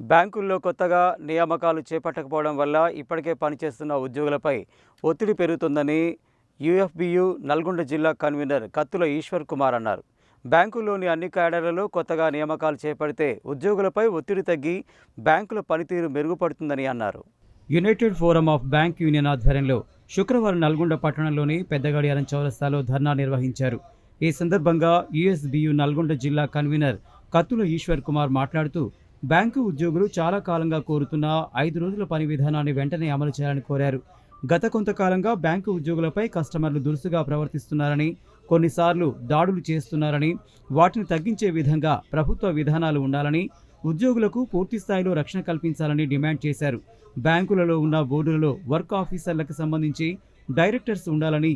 బ్యాంకుల్లో కొత్తగా నియామకాలు చేపట్టకపోవడం వల్ల ఇప్పటికే పనిచేస్తున్న ఉద్యోగులపై ఒత్తిడి పెరుగుతుందని యుఎఫ్బియు నల్గొండ జిల్లా కన్వీనర్ కత్తుల ఈశ్వర్ కుమార్ అన్నారు. బ్యాంకుల్లోని అన్ని క్యాడర్లలో కొత్తగా నియామకాలు చేపడితే ఉద్యోగులపై ఒత్తిడి తగ్గి బ్యాంకుల పనితీరు మెరుగుపడుతుందని అన్నారు. United Forum of Bank Union ఆధ్వర్యంలో శుక్రవారం నల్గొండ పట్టణంలోని పెద్దగడియారం చౌరస్తాలో ధర్నా నిర్వహించారు. ఈ సందర్భంగా యుఎస్బియు నల్గొండ జిల్లా కన్వీనర్ కత్తుల ఈశ్వర్ కుమార్ మాట్లాడుతూ బ్యాంకు ఉద్యోగులు చాలా కాలంగా కోరుతున్న ఐదు రోజుల పని విధానాన్ని వెంటనే అమలు చేయాలని కోరారు. గత కొంతకాలంగా బ్యాంకు ఉద్యోగులపై కస్టమర్లు దురుసుగా ప్రవర్తిస్తున్నారని కొన్నిసార్లు దాడులు చేస్తున్నారని వాటిని తగ్గించే విధంగా ప్రభుత్వ విధానాలు ఉండాలని ఉద్యోగులకు పూర్తి స్థాయిలో రక్షణ కల్పించాలని డిమాండ్ చేశారు. బ్యాంకులలో ఉన్న బోర్డులలో వర్క్ ఆఫీసర్లకు సంబంధించి డైరెక్టర్స్ ఉండాలని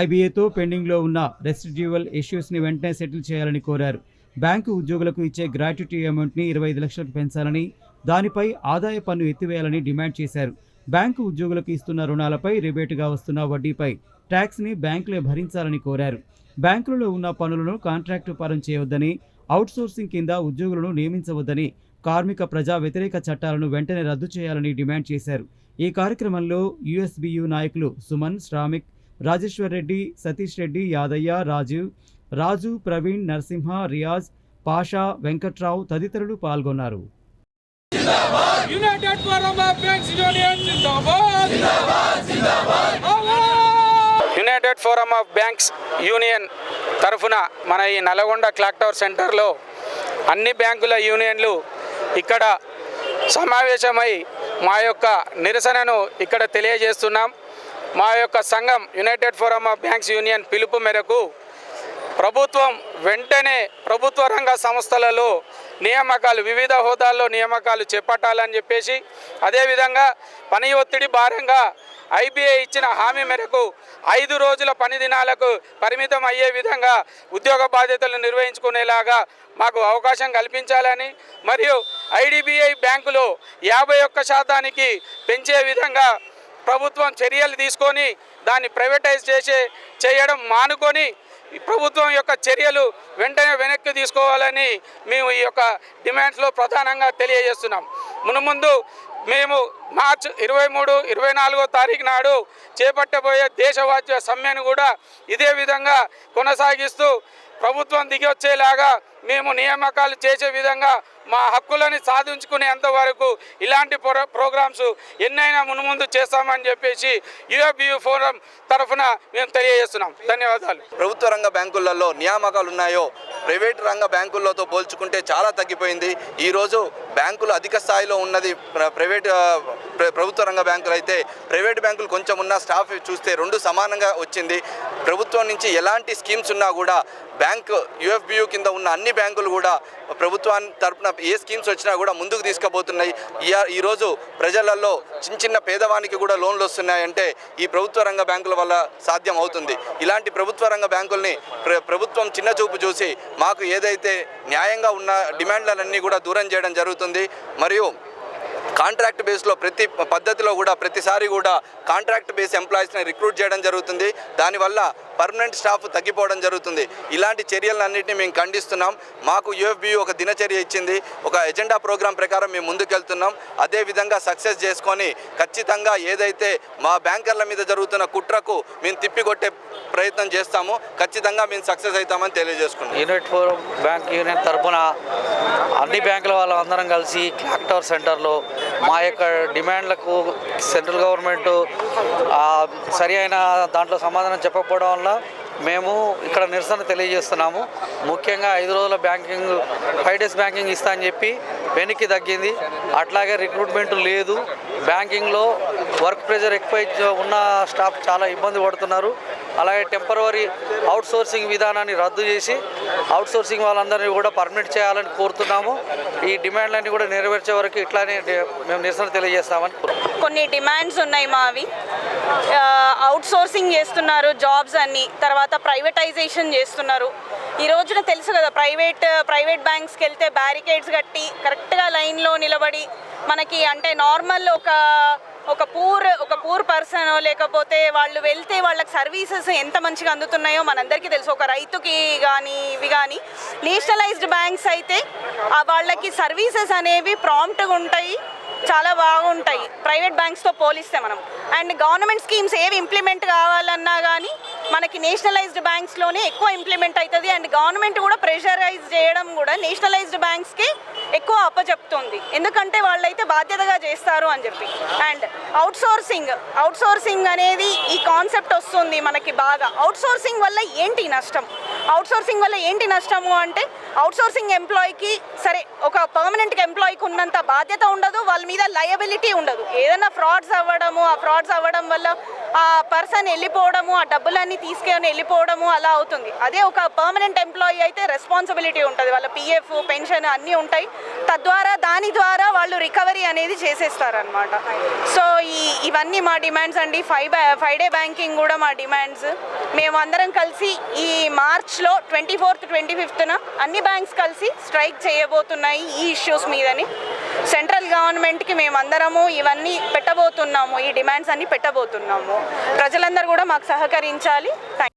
ఐబీఏతో పెండింగ్లో ఉన్న రెసిడ్యూవల్ ఇష్యూస్ని వెంటనే సెటిల్ చేయాలని కోరారు. బ్యాంకు ఉద్యోగులకు ఇచ్చే గ్రాట్యుటీ అమౌంట్ని ఇరవై ఐదు లక్షలకు పెంచాలని దానిపై ఆదాయ పన్ను ఎత్తివేయాలని డిమాండ్ చేశారు. బ్యాంకు ఉద్యోగులకు ఇస్తున్న రుణాలపై రిబేటుగా వస్తున్న వడ్డీపై ట్యాక్స్ని బ్యాంకులే భరించాలని కోరారు. బ్యాంకులలో ఉన్న పనులను కాంట్రాక్టు పరం చేయవద్దని అవుట్సోర్సింగ్ కింద ఉద్యోగులను నియమించవద్దని కార్మిక ప్రజా వ్యతిరేక చట్టాలను వెంటనే రద్దు చేయాలని డిమాండ్ చేశారు. ఈ కార్యక్రమంలో యుఎస్బియు నాయకులు సుమన్ శ్రామిక్ రాజేశ్వర్ రెడ్డి సతీష్ రెడ్డి యాదయ్య రాజీవ్ రాజు ప్రవీణ్ నరసింహ రియాజ్ పాషా వెంకట్రావు తదితరులు పాల్గొన్నారు. United Forum of Banks Union Zindabad. United Forum of Banks Union తరఫున మన ఈ నల్గొండ క్లాక్ టవర్ సెంటర్లో అన్ని బ్యాంకుల యూనియన్లు ఇక్కడ సమావేశమై మా యొక్క నిరసనను ఇక్కడ తెలియజేస్తున్నాం. మా యొక్క సంఘం United Forum of Banks Union పిలుపు మేరకు ప్రభుత్వం వెంటనే ప్రభుత్వ రంగ సంస్థలలో నియామకాలు వివిధ హోదాల్లో నియామకాలు చేపట్టాలని చెప్పేసి అదేవిధంగా పని ఒత్తిడి భారంగా ఐబీఐ ఇచ్చిన హామీ మేరకు ఐదు రోజుల పని దినాలకు పరిమితం అయ్యే విధంగా ఉద్యోగ బాధ్యతలు నిర్వహించుకునేలాగా మాకు అవకాశం కల్పించాలని మరియు ఐడిబిఐ బ్యాంకులో యాభై ఒక్క శాతానికి పెంచే విధంగా ప్రభుత్వం చర్యలు తీసుకొని దాన్ని ప్రైవేటైజ్ చేసే చేయడం మానుకొని ప్రభుత్వం యొక్క చర్యలు వెంటనే వెనక్కి తీసుకోవాలని మేము ఈ యొక్క డిమాండ్స్లో ప్రధానంగా తెలియజేస్తున్నాం. మునుముందు మేము మార్చ్ ఇరవై మూడు ఇరవై నాలుగో తారీఖు నాడు చేపట్టబోయే దేశవాద్య సమ్మెను కూడా ఇదే విధంగా కొనసాగిస్తూ ప్రభుత్వం దిగొచ్చేలాగా మేము నియామకాలు చేసే విధంగా మా హక్కులని సాధించుకునేంత వరకు ఇలాంటి ప్రోగ్రామ్స్ ఎన్నైనా మునుముందు చేస్తామని చెప్పేసి యుఎఫ్యు ఫోరం తరఫున మేము తెలియజేస్తున్నాం. ధన్యవాదాలు. ప్రభుత్వ రంగ బ్యాంకులలో నియామకాలు ఉన్నాయో ప్రైవేట్ రంగ బ్యాంకులతో పోల్చుకుంటే చాలా తగ్గిపోయింది. ఈరోజు బ్యాంకులు అధిక స్థాయిలో ఉన్నది ప్ర- ప్రైవేట్ ప్రభుత్వ రంగ బ్యాంకులు అయితే ప్రైవేట్ బ్యాంకులు కొంచెం ఉన్న స్టాఫ్ చూస్తే రెండు సమానంగా వచ్చింది. ప్రభుత్వం నుంచి ఎలాంటి స్కీమ్స్ ఉన్నా కూడా బ్యాంక్ యుఎఫ్బియు కింద ఉన్న అన్ని బ్యాంకులు కూడా ప్రభుత్వాన్ని తరపున ఏ స్కీమ్స్ వచ్చినా కూడా ముందుకు తీసుకుపోతున్నాయి. ఈ- ఈరోజు ప్రజలలో చిన్న చిన్న పేదవానికి కూడా లోన్లు వస్తున్నాయంటే ఈ ప్రభుత్వ రంగ బ్యాంకుల వల్ల సాధ్యం అవుతుంది. ఇలాంటి ప్రభుత్వ రంగ బ్యాంకుల్ని ప్ర- ప్రభుత్వం చిన్న చూపు చూసి మాకు ఏదైతే న్యాయంగా ఉన్న డిమాండ్లన్నీ కూడా దూరం చేయడం జరుగుతుంది. మరియు కాంట్రాక్ట్ బేస్లో ప్రతి పద్ధతిలో కూడా ప్రతిసారి కూడా కాంట్రాక్ట్ బేస్ ఎంప్లాయీస్ని రిక్రూట్ చేయడం జరుగుతుంది. దానివల్ల పర్మనెంట్ స్టాఫ్ తగ్గిపోవడం జరుగుతుంది. ఇలాంటి చర్యలన్నింటినీ మేము ఖండిస్తున్నాం. మాకు యూఎఫ్బి ఒక దినచర్య ఇచ్చింది. ఒక ఎజెండా ప్రోగ్రాం ప్రకారం మేము ముందుకెళ్తున్నాం. అదేవిధంగా సక్సెస్ చేసుకొని ఖచ్చితంగా ఏదైతే మా బ్యాంకర్ల మీద జరుగుతున్న కుట్రకు మేము తిప్పికొట్టే ప్రయత్నం చేస్తాము. ఖచ్చితంగా మేము సక్సెస్ అవుతామని తెలియజేసుకున్నాం యూనిట్ ఫోర్ బ్యాంక్ యూనియన్ తరఫున అన్ని బ్యాంకుల వాళ్ళందరం కలిసి క్లాక్ టవర్ సెంటర్లో మా యొక్క డిమాండ్లకు సెంట్రల్ గవర్నమెంట్ సరి అయిన దాంట్లో సమాధానం చెప్పకపోవడం వల్ల మేము ఇక్కడ నిరసన తెలియజేస్తున్నాము. ముఖ్యంగా ఐదు రోజుల బ్యాంకింగ్ ఫైవ్ డేస్ బ్యాంకింగ్ ఇస్తా అని చెప్పి వెనక్కి తగ్గింది. అట్లాగే రిక్రూట్మెంట్ లేదు. బ్యాంకింగ్లో వర్క్ ప్రెషర్ ఎక్కువ ఉన్న స్టాఫ్ చాలా ఇబ్బంది పడుతున్నారు. అలాగే టెంపరవరీ అవుట్సోర్సింగ్ విధానాన్ని రద్దు చేసి అవుట్సోర్సింగ్ వాళ్ళందరినీ కూడా పర్మిట్ చేయాలని కోరుతున్నాము. ఈ డిమాండ్లన్నీ కూడా నెరవేర్చే వరకు ఇట్లానే మేము నిరసన తెలియజేస్తామని కొన్ని డిమాండ్స్ ఉన్నాయి మావి అవుట్సోర్సింగ్ చేస్తున్నారు జాబ్స్ అన్ని తర్వాత ప్రైవేటైజేషన్ చేస్తున్నారు. ఈ రోజున తెలుసు కదా ప్రైవేట్ ప్రైవేట్ బ్యాంక్స్కి వెళ్తే బ్యారికేడ్స్ కట్టి కరెక్ట్గా లైన్లో నిలబడి మనకి అంటే నార్మల్ ఒక ఒక పూర్ ఒక పూర్ పర్సన్ లేకపోతే వాళ్ళు వెళ్తే వాళ్ళకి సర్వీసెస్ ఎంత మంచిగా అందుతున్నాయో మనందరికీ తెలుసు. ఒక రైతుకి కానీ ఇవి కానీ నేషనలైజ్డ్ బ్యాంక్స్ అయితే వాళ్ళకి సర్వీసెస్ అనేవి ప్రాంప్ట్గా ఉంటాయి చాలా బాగుంటాయి. ప్రైవేట్ బ్యాంక్స్తో పోలిస్తే మనం. అండ్ గవర్నమెంట్ స్కీమ్స్ ఏవి ఇంప్లిమెంట్ కావాలన్నా కానీ మనకి నేషనలైజ్డ్ బ్యాంక్స్లోనే ఎక్కువ ఇంప్లిమెంట్ అవుతుంది అండ్ గవర్నమెంట్ కూడా ప్రెషరైజ్ చేయడం కూడా నేషనలైజ్డ్ బ్యాంక్స్కి ఎక్కువ అప్పచెప్తుంది ఎందుకంటే వాళ్ళైతే బాధ్యతగా చేస్తారు అని చెప్పి. And outsourcing outsourcing అనేది ఈ కాన్సెప్ట్ వస్తుంది మనకి బాగా. అవుట్ సోర్సింగ్ వల్ల ఏంటి నష్టం? అవుట్ సోర్సింగ్ వల్ల ఏంటి నష్టము అంటే అవుట్సోర్సింగ్ ఎంప్లాయీకి సరే ఒక పర్మనెంట్ ఎంప్లాయీకి ఉన్నంత బాధ్యత ఉండదు వాళ్ళ మీద లయబిలిటీ ఉండదు. ఏదైనా ఫ్రాడ్స్ అవ్వడము ఆ ఫ్రాడ్స్ అవ్వడం వల్ల ఆ పర్సన్ వెళ్ళిపోవడము ఆ డబ్బులన్నీ తీసుకొని వెళ్ళిపోవడము అలా అవుతుంది. అదే ఒక పర్మనెంట్ ఎంప్లాయీ అయితే రెస్పాన్సిబిలిటీ ఉంటుంది. వాళ్ళ పిఎఫ్ పెన్షన్ అన్నీ ఉంటాయి. తద్వారా దాని ద్వారా వాళ్ళు రికవరీ అనేది చేసేస్తారనమాట సో ఈ ఇవన్నీ మా డిమాండ్స్ అండి. ఫైవ్ ఫైవ్ డే బ్యాంకింగ్ కూడా మా డిమాండ్స్ మేము అందరం కలిసి ఈ మార్చ్లో ట్వంటీ ఫోర్త్ ట్వంటీ ఫిఫ్త్న అన్ని బ్యాంక్స్ కలిసి స్ట్రైక్ చేయబోతున్నాయి ఈ ఇష్యూస్ మీదని. సెంట్రల్ గవర్నమెంట్కి మేమందరము ఇవన్నీ పెట్టబోతున్నాము ఈ డిమాండ్స్ అన్ని పెట్టబోతున్నాము. ప్రజలందరూ కూడా మాకు సహకరించాలి. థ్యాంక్